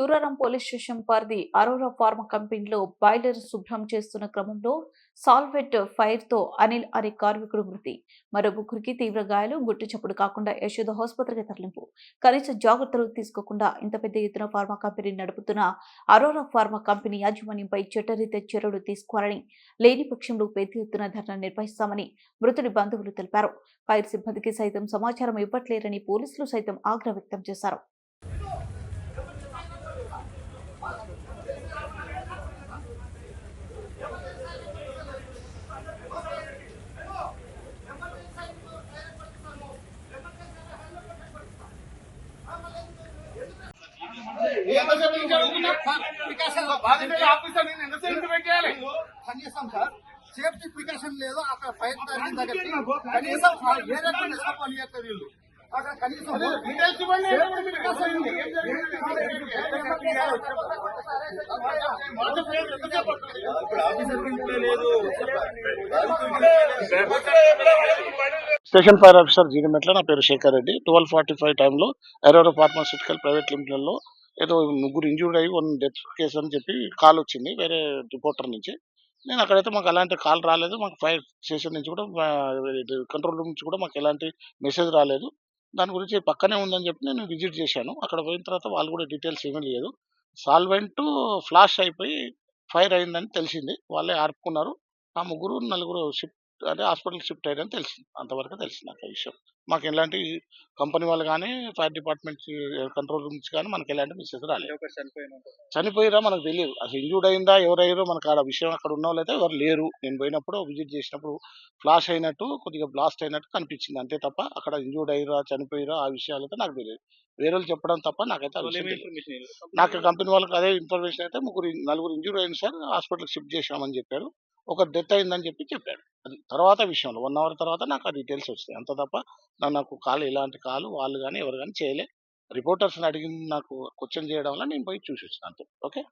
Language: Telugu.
సూరారం పోలీస్ స్టేషన్ పరిధి అరోరా ఫార్మా కంపెనీలో బాయిలర్ శుభ్రం చేస్తున్న క్రమంలో సాల్వెట్ ఫైర్తో అనిల్ అనే కార్మికుడు మృతి. మరో ముగ్గురికి తీవ్ర గాయాలు గుట్టు చప్పుడు కాకుండా యశోద ఆసుపత్రికి తరలింపు. కనీస జాగ్రత్తలు తీసుకోకుండా ఇంత పెద్ద ఎత్తున ఫార్మా కంపెనీ నడుపుతున్న అరోరా ఫార్మా కంపెనీ యాజమాన్యంపై చట్టరీత్యా చర్యలు తీసుకోవాలని లేని పక్షంలో పెద్ద ఎత్తున ధర్నా నిర్వహిస్తామని మృతుడి బంధువులు తెలిపారు. ఫైర్ సిబ్బందికి సైతం సమాచారం ఇవ్వట్లేరని పోలీసులు సైతం ఆగ్రహం వ్యక్తం చేశారు. కనీసం సార్ సేఫ్టీ ప్రికాషన్ లేదు అక్కడ ఫైర్ జరిగిన దగ్గరికి కనీసం ఏ రకమైన పనిచేస్తారు వీళ్ళు అక్కడ కనీసం స్టేషన్ ఫైర్ ఆఫీసర్ జీడిమెట్ల నా పేరు Shekhar Reddy. Twelve forty five టైంలో ఎరోడ్ అపార్ట్మెంట్ సిటికల్ ప్రైవేట్ లిమిటెడ్లో ఏదో ముగ్గురు ఇంజూర్డ్ అయ్యి వన్ డెత్ కేసు అని చెప్పి కాల్ వచ్చింది వేరే రిపోర్టర్ నుంచి. నేను అక్కడైతే మాకు అలాంటి కాల్ రాలేదు. మాకు ఫైర్ స్టేషన్ నుంచి కూడా కంట్రోల్ రూమ్ నుంచి కూడా మాకు ఎలాంటి మెసేజ్ రాలేదు. దాని గురించి పక్కనే ఉందని చెప్పి నేను విజిట్ చేశాను. అక్కడ పోయిన తర్వాత వాళ్ళు కూడా డీటెయిల్స్ ఏమీ లేదు. సాల్వెంట్ ఫ్లాష్ అయిపోయి ఫైర్ అయిందని తెలిసింది. వాళ్ళే ఆర్పుకున్నారు. ఆ ముగ్గురు నలుగురు షిప్ అంటే హాస్పిటల్ షిఫ్ట్ అయ్యారని తెలిసింది. అంతవరకు తెలిసింది నాకు ఆ విషయం. మాకు ఎలాంటి కంపెనీ వాళ్ళు కానీ ఫైర్ డిపార్ట్మెంట్ కంట్రోల్ రూమ్ నుంచి కానీ మనకి ఎలాంటి మెసేజ్ రాలేదు. చనిపోయిరా మనకు తెలియదు. అసలు ఇంజూర్డ్ అయిందా ఎవరయ్యారో మనకు ఆడ విషయం అక్కడ ఉన్న వాళ్ళైతే ఎవరు లేరు. నేను పోయినప్పుడు విజిట్ చేసినప్పుడు ఫ్లాష్ అయినట్టు కొద్దిగా బ్లాస్ట్ అయినట్టు కనిపించింది. అంతే తప్ప అక్కడ ఇంజూర్డ్ అయ్యారా చనిపోయిరా ఆ విషయాలు అయితే నాకు తెలియదు. వేరే వాళ్ళు చెప్పడం తప్ప నాకైతే. నాకు కంపెనీ వాళ్ళకి అదే ఇన్ఫర్మేషన్ అయితే ముగ్గురు నలుగురు ఇంజూర్ అయింది సార్ హాస్పిటల్కి షిఫ్ట్ చేసామని చెప్పారు. ఒక డెత్ అయిందని చెప్పి చెప్పాడు. అది తర్వాత విషయంలో వన్ అవర్ తర్వాత నాకు ఆ డీటెయిల్స్ వస్తాయి. అంత తప్ప నాకు కాల్ ఇలాంటి కాల్ వాళ్ళు కానీ ఎవరు కానీ చేయలే. రిపోర్టర్స్ని అడిగి నాకు క్వశ్చన్ చేయడం వల్ల నేను పోయి చూసి వచ్చిన అంతే. ఓకే?